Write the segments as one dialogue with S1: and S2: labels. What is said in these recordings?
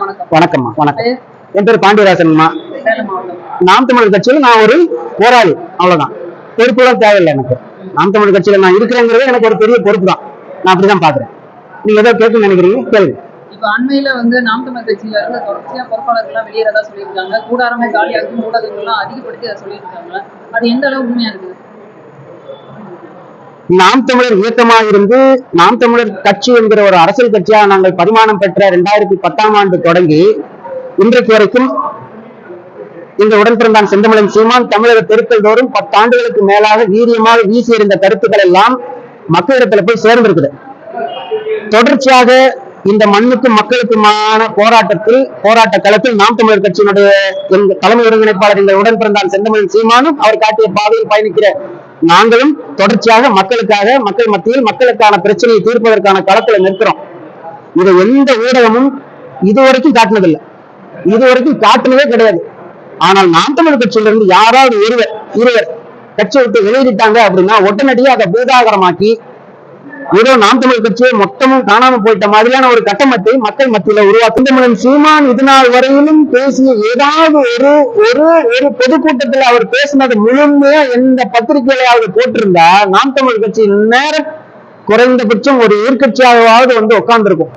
S1: வணக்கம்மா வணக்கம். என் பேர் பாண்டியராசன்மா நாம் தமிழர் கட்சியில நான் ஒரு போராளி அவ்வளவுதான். பொறுப்புலாம் தேவையில்லை எனக்கு. நாம் தமிழர் கட்சியில நான் இருக்கிறேங்கிறது எனக்கு ஒரு பெரிய பொறுப்பு தான். நான் அப்படிதான் பாக்குறேன் நீங்க ஏதோ கேட்கணும்னு நினைக்கிறீங்க? கேளுங்க.
S2: இப்ப அண்மையில வந்து நாம் தமிழர் கட்சியில இருந்து தொடர்ச்சியா பொறுப்பாளர்கள்லாம் வெளியேறதா சொல்லியிருக்காங்க. கூடாரமே காலியாகும் ஊடகங்கள்லாம் அதிகப்படுத்தி அதை சொல்லியிருக்காங்க. அது எந்த அளவு உண்மையா இருக்குது?
S1: நாம் தமிழர் இயக்கமாக இருந்து நாம் தமிழர் கட்சி என்கிற ஒரு அரசியல் கட்சியாக நாங்கள் பரிமாணம் பெற்ற இரண்டாயிரத்தி பத்தாம் ஆண்டு தொடங்கி இன்றைக்கு வரைக்கும் இந்த உடன்பிறந்தான் செந்தமிழன் சீமான் தமிழக தெருக்கள் தோறும் பத்தாண்டுகளுக்கு மேலாக வீரியமாக வீசி இருந்த கருத்துக்கள் எல்லாம் மக்களிடத்துல போய் சேர்ந்திருக்குது. தொடர்ச்சியாக இந்த மண்ணுக்கும் மக்களுக்குமான போராட்டத்தில் போராட்ட களத்தில் நாம் தமிழர் கட்சியினுடைய தலைமை ஒருங்கிணைப்பாளர் இந்த உடன்பிறந்தான் செந்தமிழன் சீமானும் அவர் காட்டிய பாதையில் பயணிக்கிற நாங்களும் தொடர்ச்சியாக மக்களுக்காக மக்கள் மத்தியில் மக்களுக்கான பிரச்சனையை தீர்ப்பதற்கான களத்துல நிற்கிறோம். இதை எந்த ஊடகமும் இது வரைக்கும் காட்டினதில்லை. இதுவரைக்கும் காட்டினதே கிடையாது. ஆனால் நாம் தமிழர் கட்சியில இருந்து யாராவது ஒருவர் இருவர் கட்சியை விட்டு வெளியிட்டாங்க அப்படின்னா உடனடியாக அதை பூதாகரமாக்கி ஏதோ நாம் தமிழ் கட்சியை மொத்தமும் காணாம போயிட்ட மாதிரியான ஒரு கட்டமைப்பை மக்கள் மத்தியில உருவாக்கும். சீமான் இது நாள் வரையிலும் பேசிய ஏதாவது ஒரு ஒரு ஒரு பொதுக்கூட்டத்தில் அவர் பேசினது முழுமையா எந்த பத்திரிகையிலாவது போட்டிருந்தா நாம் தமிழ் கட்சி நேரம் குறைந்தபட்சம் ஒரு எதிர்கட்சியாகவாவது வந்து உட்கார்ந்துருக்கும்.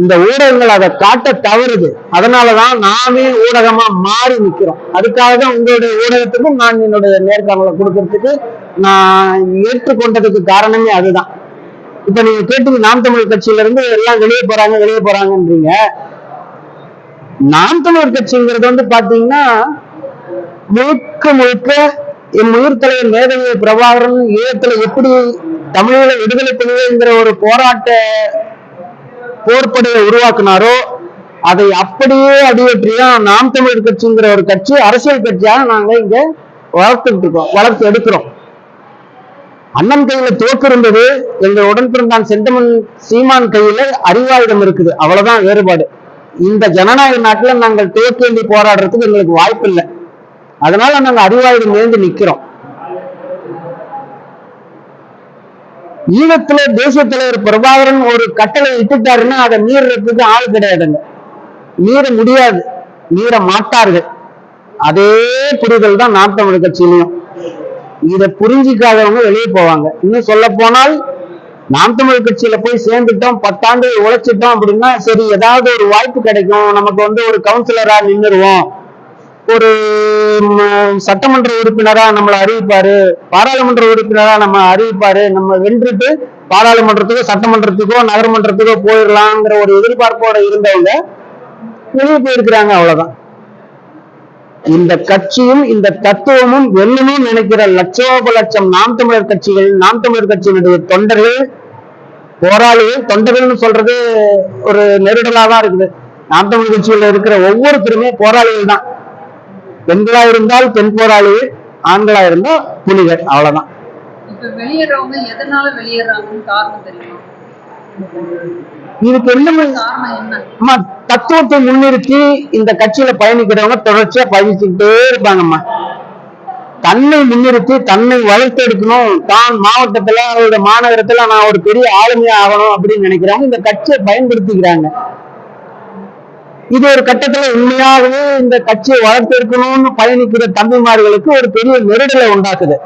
S1: இந்த ஊடகங்கள் அதை காட்ட தவறுது. அதனாலதான் நாமே ஊடகமா மாறி நிக்கிறோம். அதுக்காக தான் உங்களுடைய ஊடகத்துக்கும் நான் என்னுடைய நேர்காணலை கொடுக்கறதுக்கு நான் ஏற்றுக்கொண்டதுக்கு காரணமே அதுதான். இப்ப நீங்க கேட்டீங்க நாம் தமிழர் கட்சியில இருந்து எல்லாம் வெளியே போறாங்க வெளியே போறாங்கன்றீங்க. நாம் தமிழர் கட்சிங்கிறது வந்து பாத்தீங்கன்னா முழுக்க முழுக்க என் உயிர் தலைவர் மேதவிய பிரபாகரன் ஈழத்துல எப்படி தமிழீழ விடுதலை புலிகள்ங்கிற ஒரு போராட்ட போர்ப்படையை உருவாக்குனாரோ அதை அப்படியே அடியேற்றிதான் நாம் தமிழர் கட்சிங்கிற ஒரு கட்சி அரசியல் கட்சியாக நாங்க இங்க வளர்த்துட்டு இருக்கோம் வளர்த்து எடுக்கிறோம். அண்ணன் கையில தோக்கு இருந்தது எங்க உடன்பிறந்தான் செந்தமன் சீமான் கையில அறிவாயுதம் இருக்குது. அவ்வளவுதான் வேறுபாடு. இந்த ஜனநாயக நாட்டுல நாங்கள் தோற்கேண்டி போராடுறதுக்கு எங்களுக்கு வாய்ப்பு இல்லை அதனால நாங்க அறிவாயுதம் ஏந்தி நிக்கிறோம். ஈழத்துல தேசிய தலைவர் பிரபாகரன் ஒரு கட்டளை இட்டுட்டாருன்னா அதை மீறதுக்கு ஆள் கிடையாதுங்க. மீற முடியாது. மீற மாட்டார்கள். அதே புரிதல் தான் நாம் தமிழ் கட்சியிலையும் இதை புரிஞ்சிக்காதவங்க வெளியே போவாங்க. இன்னும் சொல்ல போனால் நாம் தமிழ் கட்சியில போய் சேர்ந்துட்டோம் பத்தாண்டு உழைச்சிட்டோம் அப்படின்னா சரி ஏதாவது ஒரு வாய்ப்பு கிடைக்கும். நமக்கு வந்து ஒரு கவுன்சிலரா நின்றுருவோம் ஒரு சட்டமன்ற உறுப்பினரா நம்மளை அறிவிப்பாரு. பாராளுமன்ற உறுப்பினரா நம்ம அறிவிப்பாரு. நம்ம வென்றுட்டு பாராளுமன்றத்துக்கோ சட்டமன்றத்துக்கோ நகரமன்றத்துக்கோ போயிடலாங்கிற ஒரு எதிர்பார்ப்போட இருந்தவங்க வெளியே போயிருக்கிறாங்க அவ்வளவுதான். இந்த கட்சியும் இந்த தத்துவமும் வெல்லணும் நினைக்கிற லட்சோப லட்சம் நாம் தமிழர் கட்சிகள் நாம் தமிழர் கட்சியினுடைய தொண்டர்கள் போராளிகள் தொண்டர்கள்னு சொல்றது ஒரு நெருடலா தான் இருக்குது. நாம் தமிழர் கட்சியில இருக்கிற ஒவ்வொருத்தருமே போராளிகள் தான். பெண்களா இருந்தால் பெண் போராளிகள் ஆண்களா இருந்தால் புலிகள் அவ்வளவுதான்.
S2: இப்ப வெளியேறவங்க எதனால வெளியேறாங்கன்னு காரணம் தெரியுமா?
S1: இதுக்கு என்ன? தத்துவத்தை முன்னிறுத்தி இந்த கட்சியில பயணிக்கிறவங்க தொடர்ச்சியா பயணிச்சுக்கிட்டே இருப்பாங்கம்மா. தன்னை முன்னிறுத்தி தன்னை வளர்த்தெடுக்கணும் தான் மாவட்டத்துல அவரோட மாநகரத்துல நான் ஒரு பெரிய ஆளுமையா ஆகணும் அப்படின்னு நினைக்கிறாங்க. இந்த கட்சியை பயன்படுத்திக்கிறாங்க. இது ஒரு கட்டத்துல உண்மையாகவே இந்த கட்சியை வளர்த்தெடுக்கணும்னு பயணிக்கிற தம்பிமார்களுக்கு ஒரு பெரிய நெருடலை உண்டாக்குது.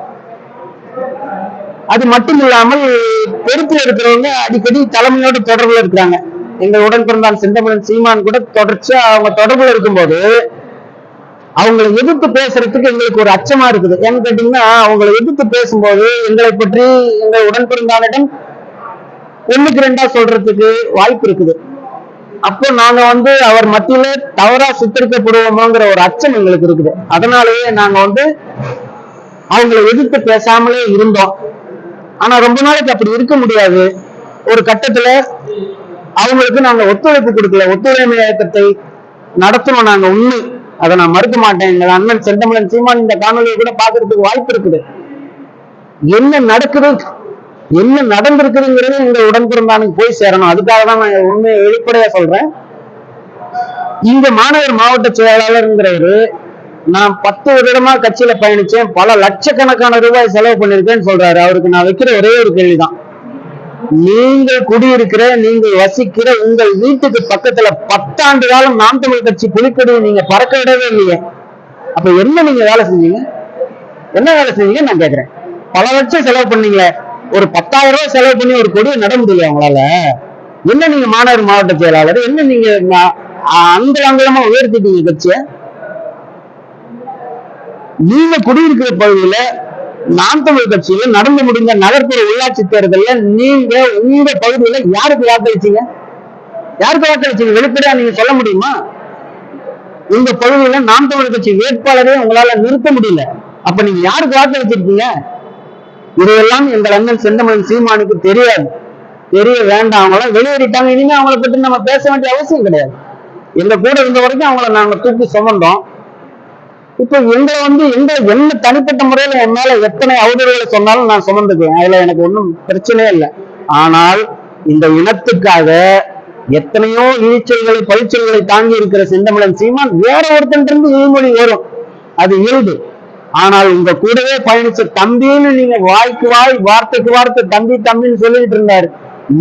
S1: அது மட்டும் இல்லாமல் பொறுப்பில் இருக்கிறவங்க அடிக்கடி தலைமையோட தொடர்புல இருக்கிறாங்க. எங்க உடன் பிறந்தான் செந்தமிழன் சீமான் கூட தொடர்ச்சியா அவங்க தொடர்புல இருக்கும்போது அவங்களை எதிர்த்து பேசுறதுக்கு எங்களுக்கு ஒரு அச்சமா இருக்குது. ஏன்னு கேட்டீங்கன்னா அவங்களை எதிர்த்து பேசும்போது எங்களை பற்றி எங்கள் உடன் பிறந்தானிடம் ஒண்ணுக்கு ரெண்டா சொல்றதுக்கு வாய்ப்பு இருக்குது. அப்போ நாங்க வந்து அவர் மத்தியில தவறா சித்தரிக்கப்படுவோமோங்கிற ஒரு அச்சம் எங்களுக்கு இருக்குது. அதனாலேயே நாங்க வந்து அவங்களை எதிர்த்து பேசாமலே இருந்தோம். ஆனா ரொம்ப நாளைக்கு அப்படி இருக்க முடியாது. ஒரு கட்டத்துல அவங்களுக்கு நாங்க ஒத்துழைப்பு கொடுக்கல. ஒத்துழைமை இயக்கத்தை நடத்தணும் நாங்க உண்மை. அதை நான் மறுக்க மாட்டேன். எங்க அண்ணன் செந்தமலன் சீமான் இந்த காணொலியை கூட பாக்குறதுக்கு வாய்ப்பு இருக்குது. என்ன நடக்குது? என்ன நடந்திருக்குதுங்கிறது இந்த உடன்பிறந்தானுக்கு போய் சேரணும். அதுக்காக தான் நான் உண்மையை வெளிப்படையா சொல்றேன். இங்க மாணவர் மாவட்ட செயலாளர்ங்கிறவரு நான் பத்து வருடமா கட்சியில பயணிச்சேன். பல லட்சக்கணக்கான ரூபாய் செலவு பண்ணிருக்கேன்னு சொல்றாரு. அவருக்கு நான் வைக்கிற ஒரே ஒரு கேள்விதான். நீங்கள் குடியிருக்கிற நீங்கள் வசிக்கிற உங்கள் வீட்டுக்கு பக்கத்துல பத்தாண்டு காலம் நாம் தமிழ் கட்சி புலிக்கொடியை நீங்க பறக்க விடவே இல்லையே. அப்ப என்ன நீங்க வேலை செஞ்சீங்க? என்ன வேலை செஞ்சீங்க நான் கேக்குறேன். பல லட்சம் செலவு பண்ணீங்களே. ஒரு பத்தாயிரம் ரூபாய் செலவு பண்ணி ஒரு கொடியை நட முடியல உங்களால? என்ன நீங்க மாநகர் மாவட்ட செயலாளர்? என்ன நீங்க ம- அங்குல அங்குலமா உயர்த்திட்டீங்க கட்சிய? நீங்க குடியிருக்கிற பகுதியில நாம் தமிழ் கட்சியில நடந்து முடிந்த நகர்ப்புற உள்ளாட்சி தேர்தலில் நீங்க உங்க பகுதியில யாருக்கு வாக்களிச்சீங்க? யாருக்கு வாக்களிச்சீங்க? வெளிப்படையா நீங்க சொல்ல முடியுமா? உங்க பகுதியில நாம் தமிழ் கட்சி வேட்பாளரே உங்களால நிறுத்த முடியல. அப்ப நீங்க யாருக்கு வாக்களிச்சிருக்கீங்க? இதையெல்லாம் எங்கள் அண்ணன் செந்தமன் சீமானுக்கு தெரியாது. தெரிய வேண்டாம். அவங்களாம் வெளியேறிட்டாங்க. இனிமே அவங்கள பற்றி நம்ம பேச வேண்டிய அவசியம் கிடையாது. எங்க கூட இருந்த வரைக்கும் அவங்கள நாங்க தூக்கி சுமந்தோம். இப்ப எங்களை வந்து எங்க என்ன தனிப்பட்ட முறையில என்னால எத்தனை அவதூறுகளை சொன்னாலும் நான் சுமந்துக்குவேன். அதுல எனக்கு ஒண்ணும் பிரச்சனையே இல்லை. ஆனால் இந்த இனத்துக்காக எத்தனையோ இழிச்சல்களை பழிச்சல்களை தாங்கி இருக்கிற செந்தமிழன் சீமான் வேற ஒருத்தன் இருந்து இழிமொழி வரும் அது இயல்பு. ஆனால் உங்க கூடவே பயணிச்ச தம்பின்னு நீங்க வாய்க்கு வாய் வார்த்தைக்கு வார்த்தை தம்பி தம்பின்னு சொல்லிட்டு இருந்தாரு.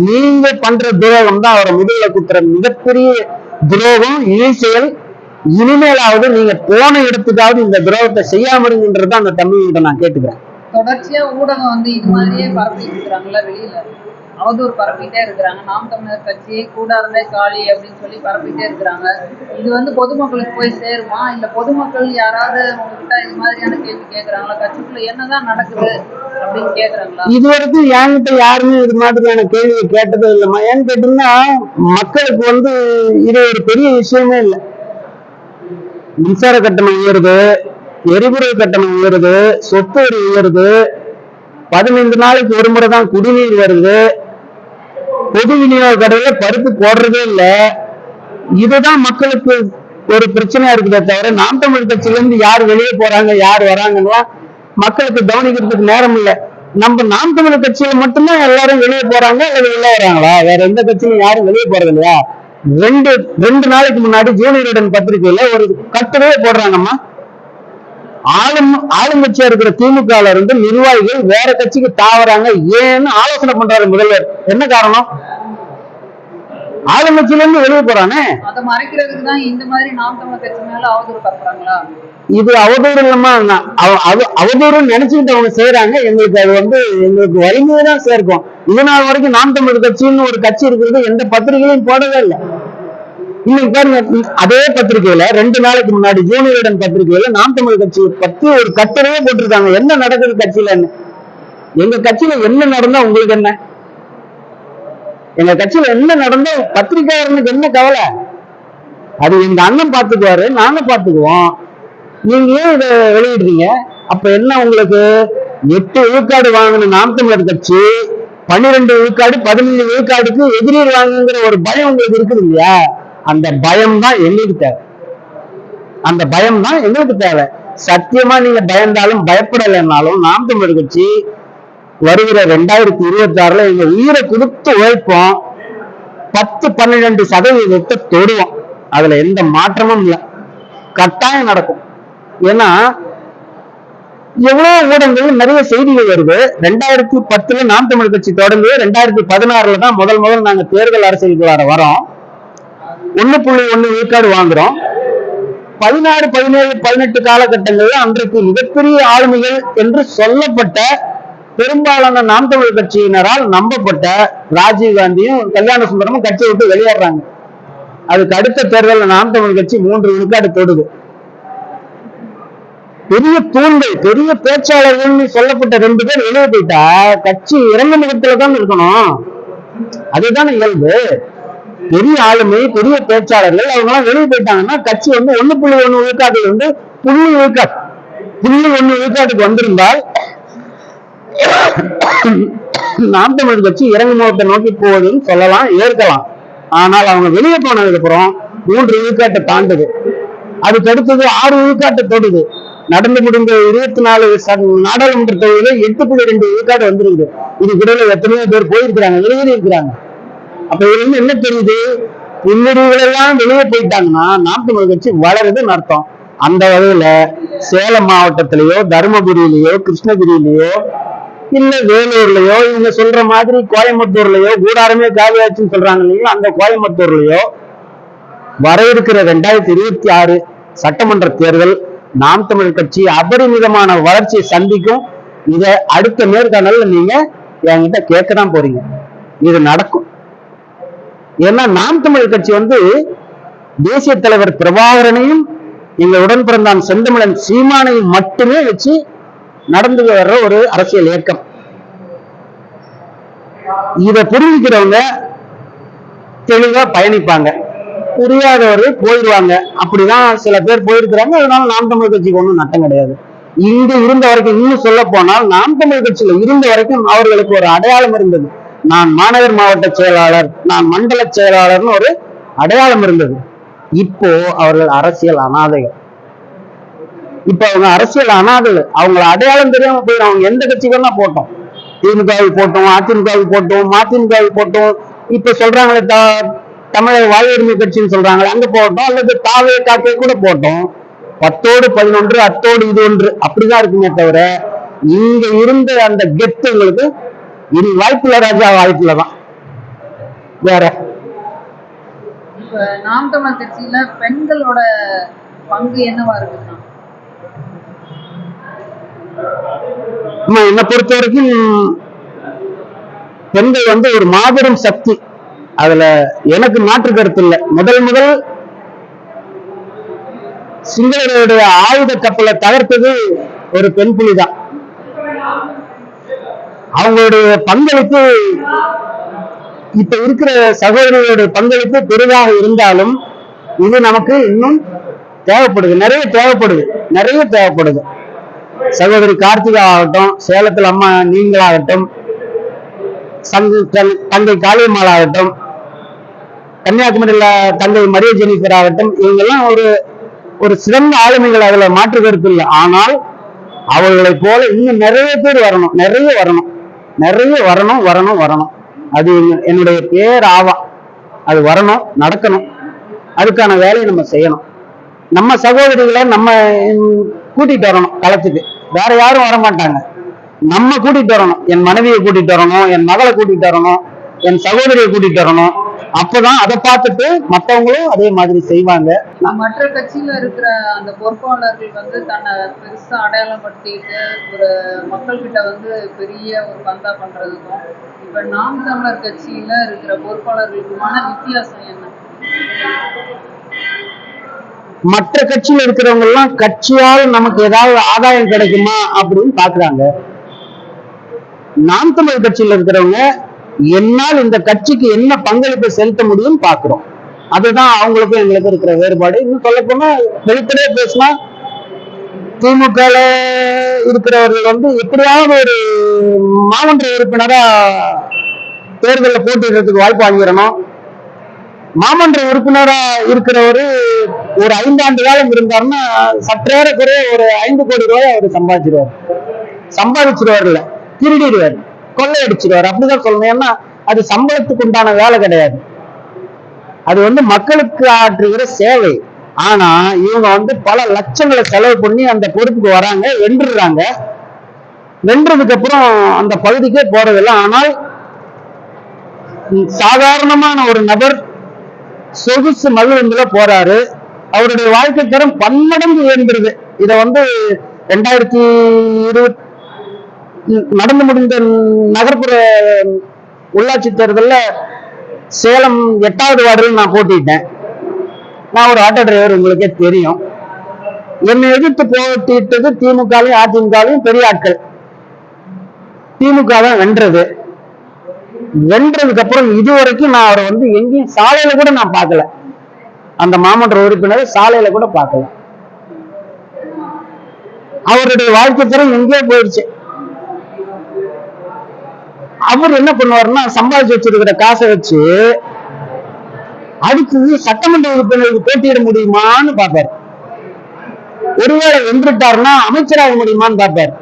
S1: நீங்க பண்ற துரோகம் தான் அவரை முதல்ல குத்துற மிகப்பெரிய துரோகம் இழி இனிமேலாவது நீங்க போன இடத்துக்காவது இந்த துரோகத்தை செய்யாம இருங்கன்றது அந்த தம்பிகிட்ட நான் கேட்டுக்கிறேன்.
S2: தொடர்ச்சியா ஊடகம் வந்து இது மாதிரியே பரப்பிட்டு இருக்கிறாங்கல்ல வெளியில. அவதூறு பரப்பிட்டே இருக்கிறாங்க. நாம் தமிழர் கட்சி கூடாரமே காலி அப்படின்னு சொல்லி பரப்பிட்டே இருக்கிறாங்க. இது வந்து பொதுமக்களுக்கு போய் சேருமா? இல்ல பொதுமக்கள் யாராவது உங்ககிட்ட இது மாதிரியான கேள்வி கேக்குறாங்களா? கட்சிக்குள்ள என்னதான் நடக்குது அப்படின்னு கேக்குறாங்களா?
S1: இதுவரைக்கும் என்கிட்ட யாருமே இது மாதிரியான கேள்வி கேட்டதே இல்லைம்மா. ஏன்னு கேட்டீங்கன்னா மக்களுக்கு வந்து இது ஒரு பெரிய விஷயமே இல்லை. மின்சார கட்டணம் உயருது எரிபொருள் கட்டணம் உயருது சொத்து வரி உயருது பதினைந்து நாளைக்கு ஒரு முறை தான் குடிநீர் வருது. பொது விநியோக கடையில பருப்பு போடுறதே இல்லை. இதுதான் மக்களுக்கு ஒரு பிரச்சனையா இருக்குதே தவிர நாம் தமிழ் கட்சியில இருந்து யார் வெளியே போறாங்க யார் வராங்கன்னா மக்களுக்கு கவனிக்கிறதுக்கு நேரம் இல்லை. நம்ம நாம் தமிழ் கட்சியில மட்டும்தான் எல்லாரும் வெளியே போறாங்க அல்லது உள்ள வராங்களா? வேற எந்த கட்சியிலும் யாரும் வெளியே போறது இல்லையா ரெண்டு ரெண்டு நாளைக்கு முன்னாடி ஜூனியருடன் பத்திரிகையில ஒரு கட்டுரையே போடுறாங்கம்மா. ஆளும் ஆளுங்கட்சியா இருக்கிற திமுகல இருந்து நிர்வாகிகள் வேற கட்சிக்கு தாவறாங்க. ஏன்னு ஆலோசனை பண்றாரு முதல்வர். என்ன காரணம்? ஆளுங்கட்சியில இருந்து வெளியே போறானே.
S2: அதை
S1: இது அவதூறு இல்லமா அவ- அவதூறுன்னு நினைச்சுக்கிட்டு அவங்க செய்யறாங்க எங்களுக்கு அது வந்து எங்களுக்கு வலிமையை தான் சேர்க்கும். இது நாள் வரைக்கும் நாம் தமிழ் கட்சின்னு ஒரு கட்சி இருக்கிறது எந்த பத்திரிகையிலும் போடவே இல்லை. இன்னைக்கு பாருங்க அதே பத்திரிகையில ரெண்டு நாளைக்கு முன்னாடி ஜூனியருடன் பத்திரிகையில நாம் தமிழ் கட்சியை பத்தி ஒரு கட்டுரையே போட்டிருக்காங்க. என்ன நடக்குது கட்சியிலன்னு? எங்க கட்சியில என்ன நடந்தா உங்களுக்கு என்ன? எங்க கட்சியில என்ன நடந்தா பத்திரிகையாளர்களுக்கு என்ன கவலை? அது எங்க அண்ணன் பாத்துக்குவாரு நாங்க பாத்துக்குவோம் நீங்க ஏன் இதை வெளியிடுறீங்க? அப்ப என்ன உங்களுக்கு? எட்டு விழுக்காடு வாங்கின நாம் தமிழர் கட்சி பன்னிரெண்டு விழுக்காடு பதினஞ்சு விழுக்காடுக்கு எதிரீர் வாங்குங்கிற ஒரு பயம் உங்களுக்கு இருக்குது இல்லையா? அந்த பயம் தான் எங்களுக்கு தேவை. அந்த பயம் தான் எங்களுக்கு தேவை. சத்தியமா நீங்க பயந்தாலும் பயப்படலைன்னாலும் நாம் தமிழர் கட்சி வருகிற ரெண்டாயிரத்தி இருபத்தி ஆறுல எங்க உயிரை கொடுத்து உழைப்போம். பத்து பன்னிரெண்டு சதவீதத்தை தொடுவோம். அதுல எந்த மாற்றமும் இல்லை. கட்டாயம் நடக்கும். ஏன்னா எவ்வளவு ஊடகங்கள் நிறைய செய்திகள் வருது. ரெண்டாயிரத்தி பத்துல நாம் தமிழ் கட்சி தொடங்கி ரெண்டாயிரத்தி பதினாறுல தான் முதல் முதல் நாங்க தேர்தல் அரசியலுக்கு வர வரோம். ஒண்ணு புள்ளி ஒண்ணு விழுக்காடு வாங்குறோம். பதினாறு பதினேழு பதினெட்டு காலகட்டங்களில் அன்றைக்கு மிகப்பெரிய ஆளுமைகள் என்று சொல்லப்பட்ட பெரும்பாலான நாம் தமிழ் கட்சியினரால் நம்பப்பட்ட ராஜீவ் காந்தியும் கல்யாண சுந்தரமும் கட்சியை விட்டு வெளியேறாங்க. அதுக்கு அடுத்த தேர்தலில் நாம் தமிழ் கட்சி மூன்று விழுக்காடு தொடுது. பெரிய தூண்கள் பெரிய பேச்சாளர்கள் சொல்லப்பட்ட ரெண்டு பேர் வெளியே போயிட்டா கட்சி இறங்கு முகத்துல தான் இருக்கணும். அதுதானே இயல்பு. பெரிய ஆளுமை பெரிய பேச்சாளர்கள் அவங்க எல்லாம் வெளியே போயிட்டாங்கன்னா கட்சி வந்து ஒண்ணு புள்ளி ஒண்ணு விழுக்காடு வந்து புள்ளி விழுக்காடு புள்ளி ஒண்ணு விழுக்காட்டுக்கு வந்திருந்தால் நாம் தமிழ் கட்சி இறங்கு முகத்தை நோக்கி போவதுன்னு சொல்லலாம் ஏற்கலாம். ஆனால் அவங்க வெளியே போனதுக்கு அப்புறம் மூன்று விழுக்காட்டை தாண்டுது. அதுக்கு அடுத்தது ஆறு விழுக்காட்டை தொடுது. நடந்து முடிந்த இருபத்தி நாலு ச- நாடாளுமன்ற தொகுதியில எட்டு புள்ளி ரெண்டு விழுக்காடு வந்திருக்குது. இதுக்கிடையில எத்தனையோ பேர் போயிருக்கிறாங்க வெளியேறி இருக்கிறாங்க அப்ப இருந்து என்ன தெரியுது? பின்னடைவுகள் எல்லாம் வெளியே போயிட்டாங்கன்னா நாம் தமிழ் கட்சி வளருதுன்னு அர்த்தம். அந்த வகையில சேலம் மாவட்டத்திலேயோ தருமபுரியிலேயோ கிருஷ்ணகிரியிலேயோ இல்ல வேலூர்லயோ இவங்க சொல்ற மாதிரி கோயம்புத்தூர்லயோ கூடாரமே காலியாச்சுன்னு சொல்றாங்க இல்லைங்களா? அந்த கோயம்புத்தூர்லயோ வர இருக்கிற ரெண்டாயிரத்தி இருபத்தி ஆறு சட்டமன்ற தேர்தல் நாம் தமிழ் கட்சி அபரிமிதமான வளர்ச்சியை சந்திக்கும். இதை அடுத்த நேர்காணல்ல நீங்க என்கிட்ட கேட்க தான் போறீங்க. இது நடக்கும். ஏன்னா நாம் தமிழ் கட்சி வந்து தேசிய தலைவர் பிரபாகரனையும் எங்க உடன் பிறந்தான் செந்தமிழன் சீமானையும் மட்டுமே வச்சு நடந்து வர்ற ஒரு அரசியல் இயக்கம். இதை புரிஞ்சுக்கிறவங்க தெளிவா பயணிப்பாங்க. புரியாதவர் போயிடுவாங்க அப்படிதான் சில பேர் போயிருக்கிறாங்க. அதனால நாம் தமிழ் கட்சிக்கு ஒன்றும் நட்டம் கிடையாது. இங்க இருந்த வரைக்கும் இன்னும் சொல்ல போனால் நாம் தமிழ் கட்சியில இருந்த வரைக்கும் அவர்களுக்கு ஒரு அடையாளம் இருந்தது. நான் மாநகர் மாவட்ட செயலாளர் நான் மண்டல செயலாளர்னு ஒரு அடையாளம் இருந்தது. இப்போ அவர்கள் அரசியல் அனாதைகள். இப்ப அவங்க அரசியல் அனாதைகள். அவங்கள அடையாளம் தெரியாம போய் அவங்க எந்த கட்சிக்கு வேணா போட்டோம். திமுகவில் போட்டோம் அதிமுகவில் போட்டோம் மதிமுகவில் போட்டோம். இப்ப சொல்றாங்களே த- தமிழக வாழ்வுரிமை கட்சின்னு சொல்றாங்களே அங்க போட்டோம். அல்லது தாவே காக்கை கூட போட்டோம். பத்தோடு பதினொன்று அத்தோடு இது ஒன்று. அப்படிதான் இருக்குமே தவிர இங்க இருந்த அந்த கெத்து உங்களுக்கு இனி வாய்ப்புல ராஜா வாய்ப்புல தான் வேற
S2: நாம் தமிழர் கட்சியில பெண்களோட பங்கு என்னவா இருக்குன்னா
S1: ஆமா என்னை பொறுத்த வரைக்கும் பெண்கள் வந்து ஒரு மாபெரும் சக்தி. அதுல எனக்கு மாற்று கருத்து இல்லை. முதல் முதல் சிங்களர்களுடைய ஆயுத கப்பலை தகர்த்தது ஒரு பெண் புலிதான். அவங்களுடைய பங்களிப்பு இப்ப இருக்கிற சகோதரிகளுடைய பங்களிப்பு பெரிதாக இருந்தாலும் இது நமக்கு இன்னும் தேவைப்படுது. நிறைய தேவைப்படுது. நிறைய தேவைப்படுது. சகோதரி கார்த்திகா ஆகட்டும் சேலத்துல அம்மா நீங்களாகட்டும் தங்கை காளியம்மாள் ஆகட்டும் கன்னியாகுமரியில தங்கை மரிய ஜெனிஃபர் ஆகட்டும் இவங்கெல்லாம் ஒரு ஒரு சிறந்த ஆளுமைகள் அதுல மாற்று கருத்து இல்லை. ஆனால் அவர்களை போல இன்னும் நிறைய பேர் வரணும். நிறைய வரணும். நிறைய வரணும் வரணும் வரணும். அது என்னுடைய பேர் ஆவா. அது வரணும் நடக்கணும். அதுக்கான வேலையை நம்ம செய்யணும். நம்ம சகோதரிகளை நம்ம கூட்டிட்டு வரணும் களத்துக்கு. வேற யாரும் வர மாட்டாங்க. நம்ம கூட்டிட்டு வரணும். என் மனைவியை கூட்டிட்டு வரணும் என் மகளை கூட்டிட்டு வரணும் என் சகோதரியை கூட்டிட்டு வரணும். அப்பதான் அதை பார்த்துட்டு மத்தவங்களும் அதே மாதிரி செய்வாங்க.
S2: மற்ற கட்சியில இருக்கிற அந்த பொறுப்பாளர்கள் வந்து தன்னை பெருசா அடையாளப்படுத்திட்டு ஒரு மக்கள்கிட்ட வந்து பெரிய ஒரு பந்தா பண்றதுக்கும் இப்ப நாம் தமிழர் கட்சியில இருக்கிற பொறுப்பாளர்களுக்குமான வித்தியாசம் என்ன?
S1: மற்ற கட்சியில இருக்கிறவங்க எல்லாம் கட்சியால் நமக்கு ஏதாவது ஆதாயம் கிடைக்குமா அப்படின்னு பாக்குறாங்க நாம் தமிழ் கட்சியில இருக்கிறவங்க என்னால் இந்த கட்சிக்கு என்ன பங்களிப்பை செலுத்த முடியும்னு பாக்குறோம் அதுதான் அவங்களுக்கும் எங்களுக்கு இருக்கிற வேறுபாடு. இன்னும் சொல்ல போனா வெளிப்படையா பேசினா திமுக இருக்கிறவர்கள் வந்து எப்படியாவது ஒரு மாமன்ற உறுப்பினரா தேர்தலில் போட்டிடுறதுக்கு வாய்ப்பு வாங்கிடணும். மாமன்ற உறுப்பினரா இருக்கிறவரு ஒரு ஐந்தாண்டு காலம் இருந்தாருன்னா சற்றேற குறைய ஒரு ஐந்து கோடி ரூபாய் அவர் சம்பாதிச்சிருவார். சம்பாதிச்சிருவார்ல திருடிடுவார். கொள்ளையடிச்சிருவார். அப்படிதான் சொல்லணும். ஏன்னா அது சம்பளத்துக்கு உண்டான வேலை கிடையாது. அது வந்து மக்களுக்கு ஆற்றுகிற சேவை. ஆனா இவங்க வந்து பல லட்சங்களை செலவு பண்ணி அந்த பொறுப்புக்கு வராங்க வென்றுடுறாங்க. வென்றதுக்கு அப்புறம் அந்த பகுதிக்கே போறதில்லை. ஆனால் சாதாரணமான ஒரு நபர் சொகுசு மகிழ்ந்துல போறாரு. அவருடைய வாழ்க்கை தரம் பன்மடங்கு உயர்ந்துருது. இத வந்து ரெண்டாயிரத்தி இருபத்தி நடந்து முடிந்த நகர்ப்புற உள்ளாட்சி தேர்தலில் சேலம் எட்டாவது வார்டில் நான் போட்டிட்டேன் நான் ஒரு ஆட்டோ டிரைவர் உங்களுக்கே தெரியும். என்னை எதிர்த்து போட்டிட்டது திமுகலையும் அதிமுகலையும் பெரிய ஆட்கள். திமுக தான் வென்றது. வென்றதுக்கு அப்புறம் இதுவரைக்கும் நான் அவரை வந்து எங்கேயும் சாலையில கூட நான் பார்க்கல. அந்த மாமன்ற உறுப்பினரை சாலையில கூட பார்க்கல. அவருடைய வாழ்க்கை தரம் எங்கேயோ போயிடுச்சு. அவர் என்ன பண்ணுவாருன்னா சம்பாதிச்சு வச்சிருக்கிற காசை வச்சு அடுத்தது சட்டமன்ற உறுப்பினருக்கு போட்டியிட முடியுமான்னு பார்ப்பாரு. ஒருவேளை வென்றுட்டாருன்னா அமைச்சராக முடியுமான்னு பார்ப்பார்.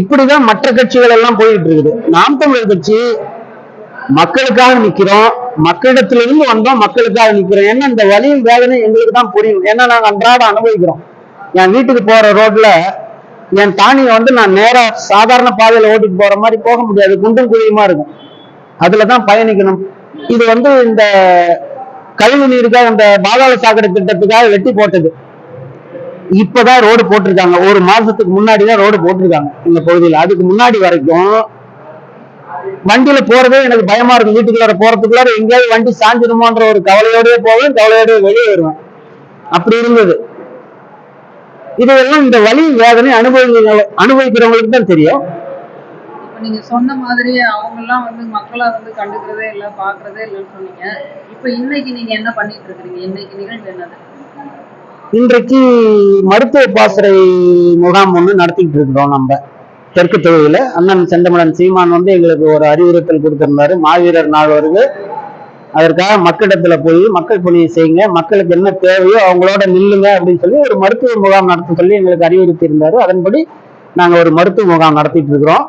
S1: இப்படிதான் மற்ற கட்சிகள் எல்லாம் போயிட்டு இருக்குது. நாம் தமிழர் கட்சி மக்களுக்காக நிக்கிறோம். மக்களிடத்திலிருந்து வந்தோம் மக்களுக்காக நிக்கிறோம். ஏன்னா இந்த வலியும் வேதனை எங்களுக்கு தான் புரியும். ஏன்னா நாங்க அன்றாடம் அனுபவிக்கிறோம். என் வீட்டுக்கு போற ரோட்ல என் தானியை வந்து நான் நேரா சாதாரண பாதையில ஓட்டிட்டு போற மாதிரி போக முடியாது. குண்டும் குழியுமா இருக்கும். அதுலதான் பயணிக்கணும். இது வந்து இந்த கழிவு நீருக்காக இந்த பாதாள சாக்கடை திட்டத்துக்காக வெட்டி போட்டது. இப்பதான் ரோடு போட்டிருக்காங்க. ஒரு மாசத்துக்கு முன்னாடி தான் ரோடு போட்டிருக்காங்க இந்த பகுதியில். அதுக்கு முன்னாடி வரைக்கும் வண்டியில போறதே எனக்கு பயமா இருக்கும். வீட்டுக்குள்ளார போறதுக்குள்ளார எங்கேயாவது வண்டி சாஞ்சிடுமோன்ற ஒரு கவலையோடயே போவேன் கவலையோடய வெளியே வருவேன். அப்படி இருந்தது. இதெல்லாம் இந்த வலி வேதனை அனுபவிக்கிறவங்க அனுபவிக்கிறவங்களுக்கு தான் தெரியும்.
S2: இப்ப நீங்க சொன்ன மாதிரி அவங்க எல்லாம் வந்து மக்களை வந்து கண்டுக்கிறதே இல்ல பாக்குறதே இல்லைன்னு சொன்னீங்க. இப்ப இன்னைக்கு நீங்க என்ன பண்ணிட்டு இருக்கீங்க இன்னைக்கு நிகழ்வு என்னது?
S1: இன்றைக்கு மருத்துவ பாசறை முகாம் ஒன்று நடத்திக்கிட்டு இருக்கிறோம் நம்ம. தெற்கு தொகுதியில. அண்ணன் செந்தமலன் சீமான் வந்து எங்களுக்கு ஒரு அறிவுறுத்தல் கொடுத்திருந்தாரு. மாவீரர் நாள் வருது. அதற்காக மக்களிடத்துல போய் மக்கள் பணியை செய்யுங்க மக்களுக்கு என்ன தேவையோ அவங்களோட நில்லுங்க அப்படின்னு சொல்லி ஒரு மருத்துவ முகாம் நடத்த சொல்லி எங்களுக்கு அறிவுறுத்தி இருந்தாரு. அதன்படி நாங்க ஒரு மருத்துவ முகாம் நடத்திட்டு இருக்கிறோம்.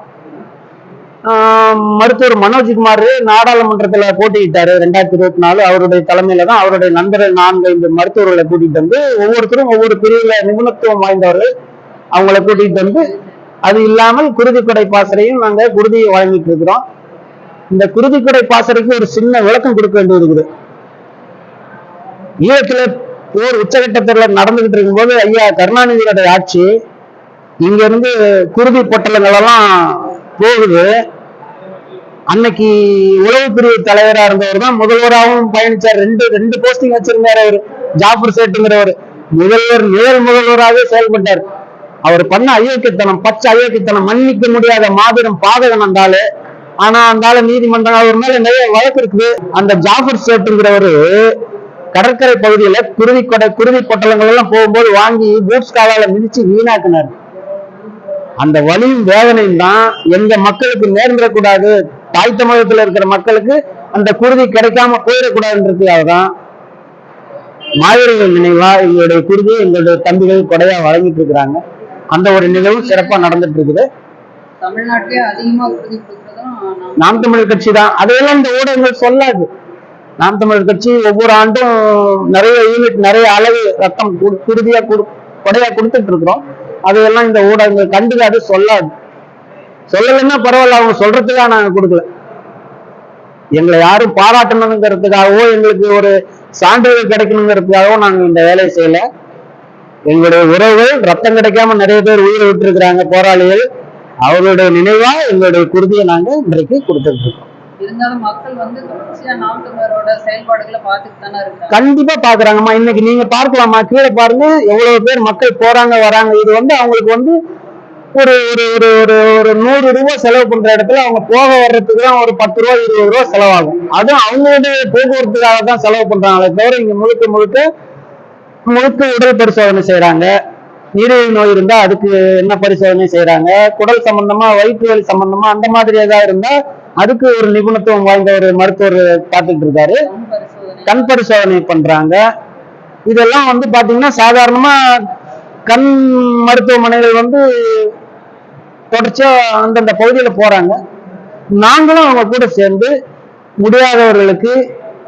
S1: ஆஹ் மருத்துவர் மனோஜ்குமார் நாடாளுமன்றத்துல போட்டியிட்டாரு ரெண்டாயிரத்தி இருபத்தி நாலு. அவருடைய தலைமையில தான் அவருடைய நண்பர்கள் நான்கு ஐந்து மருத்துவர்களை கூட்டிட்டு வந்து ஒவ்வொருத்தரும் ஒவ்வொரு பிரிவுல நிபுணத்துவம் வாய்ந்தவர்கள் அவங்கள கூட்டிட்டு வந்து அது இல்லாமல் குருதிப்படை பாசறையும் நாங்க குருதியை வழங்கிட்டு இருக்கிறோம். இந்த குருதிக்கொடை பாசறைக்கு ஒரு சின்ன விளக்கம் கொடுக்க வேண்டியது இருக்குது. ஈழத்துல போர் உச்சகட்டத்தில் நடந்துகிட்டு இருக்கும்போது ஐயா கருணாநிதியோட ஆட்சி இங்க இருந்து குருதி பொட்டலங்கள் எல்லாம் போகுது. அன்னைக்கு உளவு பிரிவு தலைவரா இருந்தவர் தான் முதல்வராகவும் பயணிச்சார். ரெண்டு ரெண்டு போஸ்டிங் வச்சிருந்தாரு அவர். ஜாஃபர் சேட்டுங்கிறவர். முதல்வர் நிழல் முதல்வராகவே செயல்பட்டார். அவர் பண்ண அயோக்கியத்தனம் பச்சை அயோக்கியத்தனம் மன்னிக்க முடியாத மாபெரும் பாதகன் என்றாலே ஆனா அந்த நீதிமன்றம் அவர் மேல நிறைய வழக்கு இருக்குது. அந்த ஜாஃபர் சேட்டுங்கிறவரு கடற்கரை பகுதியில குருவி கொடை குருவி பொட்டலங்கள் எல்லாம் போகும்போது வாங்கி பூட்ஸ் காலால மிதிச்சு வீணாக்குனார். அந்த வலியும் வேதனையும் தான் எங்க மக்களுக்கு நேர்ந்துடக்கூடாது. தாய் தமிழகத்துல இருக்கிற மக்களுக்கு அந்த குருதி கிடைக்காம போயிடக்கூடாதுன்றதுக்காக தான் மாவீரர்கள் நினைவா எங்களுடைய குருதி எங்களுடைய தம்பிகள் கொடையா வழங்கிட்டு இருக்கிறாங்க. அந்த ஒரு நிகழ்வு சிறப்பா நடந்துட்டு இருக்குது.
S2: தமிழ்நாட்டிலே அதிகமா உறுதி நாம்
S1: தமிழர் கட்சி தான். அதையெல்லாம் இந்த ஊடகங்கள் சொல்லாது. நாம் தமிழர் கட்சி ஒவ்வொரு ஆண்டும் நிறைய யூனிட் நிறைய அளவு ரத்தம் குருதியா கொடு கொடையா கொடுத்துட்டு இருக்கிறோம். அதையெல்லாம் இந்த ஊடகங்கள் கண்டுக்காது சொல்லாது. சொல்லலைன்னா பரவாயில்ல அவங்க சொல்றதுக்காக நாங்க கொடுக்கல. எங்களை யாரும் பாராட்டணுங்கிறதுக்காகவோ எங்களுக்கு ஒரு சான்றிதழ் கிடைக்கணுங்கிறதுக்காகவோ நாங்க இந்த வேலையை செய்யல. எங்களுடைய உறவுகள் ரத்தம் கிடைக்காம நிறைய பேர் உயிரை விட்டு போராளிகள். அவர்களுடைய நினைவா எங்களுடைய குருதியை நாங்க இன்றைக்கு கொடுத்துட்டு இருக்கோம் கண்டிப்பா பாக்குறாங்கம்மா இன்னைக்கு நீங்க பார்க்கலாமா கீழே பாருங்க எவ்வளவு பேர் மக்கள் போறாங்க வராங்க. இது வந்து அவங்களுக்கு வந்து ஒரு ஒரு ஒரு ஒரு ஒரு நூறு ரூபாய் செலவு பண்ற இடத்துல அவங்க போக வர்றதுக்கு தான் ஒரு பத்து ரூபா இருபது ரூபா செலவாகும். அதுவும் அவங்களுடைய போக்குவரத்துக்காக தான் செலவு பண்றாங்களே தவிர இங்க முழுக்க முழுக்க முழுக்க உடல் பரிசோதனை செய்யறாங்க நீரிழிவு நோய் இருந்தா அதுக்கு என்ன பரிசோதனை செய்யறாங்க குடல் சம்பந்தமா வயிற்று வலி சம்பந்தமா அந்த மாதிரி ஏதாவது இருந்தா அதுக்கு ஒரு நிபுணத்துவம் வாய்ந்த ஒரு மருத்துவர் பார்த்துட்டு இருக்காரு.
S2: கண் பரிசோதனை
S1: பண்றாங்க. இதெல்லாம் வந்து பாத்தீங்கன்னா சாதாரணமா கண் மருத்துவமனைகள் வந்து தொடர்ச்சியா அந்தந்த பகுதியில போறாங்க. நாங்களும் அவங்க கூட சேர்ந்து முடியாதவர்களுக்கு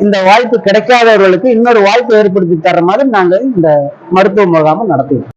S1: இந்த வாய்ப்பு கிடைக்காதவர்களுக்கு இன்னொரு வாய்ப்பு ஏற்படுத்தி தர மாதிரி நாங்கள் இந்த மருத்துவ முகாமை நடத்திடுறோம்